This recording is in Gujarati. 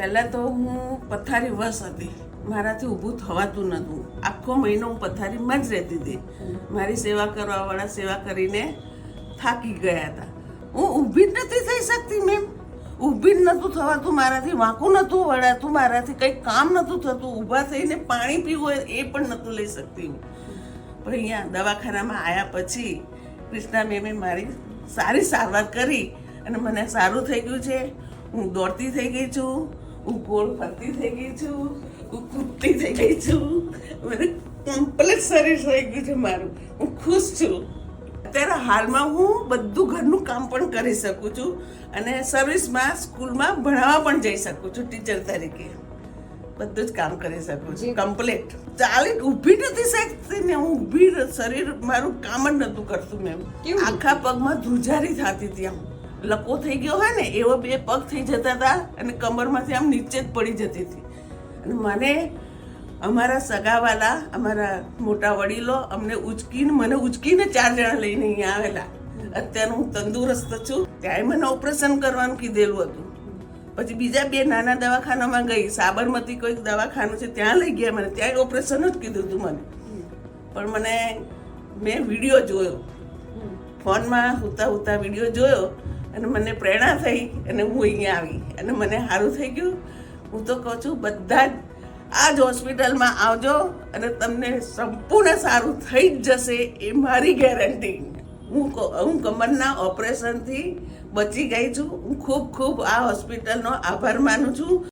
પહેલાં તો હું પથારી વશ હતી. મારાથી ઊભું થવાતું નહોતું. આખો મહિનો હું પથારીમાં જ રહેતી હતી. મારી સેવા કરવાવાળા સેવા કરીને થાકી ગયા હતા. હું ઊભી જ નથી થઈ શકતી મેમ ઊભી જ નહોતું થવાતું, મારાથી વાંકું નહોતું વળાતું, મારાથી કંઈ કામ નહોતું થતું. ઊભા થઈને પાણી પીવું એ પણ નહોતું લઈ શકતી હું. પણ અહીંયા દવાખાનામાં આવ્યા પછી કૃષ્ણા મેમે મારી સારી સારવાર કરી અને મને સારું થઈ ગયું છે. હું દોડતી થઈ ગઈ છું. હું ગોળ ફરતી થઈ ગઈ છું હું કૂદતી થઈ ગઈ છું. મને કમ્પ્લીટ શરીર થઈ ગયું છે મારું. હું ખુશ છું. અત્યારે હાલમાં હું બધું ઘરનું કામ પણ કરી શકું છું અને સર્વિસમાં સ્કૂલમાં ભણાવવા પણ જઈ શકું છું ટીચર તરીકે. બધું જ કામ કરી શકું છું. કમ્પ્લીટ ચાલી ઊભી નથી શકતી ને હું ઊભી શરીર મારું કામ જ નહોતું કરતું મેમ આખા પગમાં ધ્રુજારી થતી હતી આમ. લકો થઈ ગયો હોય ને એવો બે પગ થઈ જતા હતા અને કમરમાંથી આમ નીચે જ પડી જતી હતી. અને મને અમારા સગાવાલા અમારા મોટા વડીલો અમને ઉચકીને મને ઉચકીને ચાર જણા લઈને અહીંયા આવેલા. અત્યારે હું તંદુરસ્ત છું. ત્યારે મને ઓપરેશન કરવાનું કીધેલું હતું. પછી બીજા બે નાના દવાખાનામાં ગઈ. સાબરમતી કોઈક દવાખાનું છે ત્યાં લઈ ગયા મને. ત્યાં ઓપરેશન જ કીધું હતું મને. પણ મને મેં વીડિયો જોયો. ફોનમાં હુતા હુતા વીડિયો જોયો. અને મને પ્રેરણા થઈ અને હું અહીંયા આવી અને મને સારું થઈ ગયું. હું તો કહું છું, બધા જ આ જ હોસ્પિટલમાં આવજો અને તમને સંપૂર્ણ સારું થઈ જ જશે એ મારી ગેરંટી. હું હું કમરના ઓપરેશનથી બચી ગઈ છું. હું ખૂબ ખૂબ આ હોસ્પિટલનો આભાર માનું છું.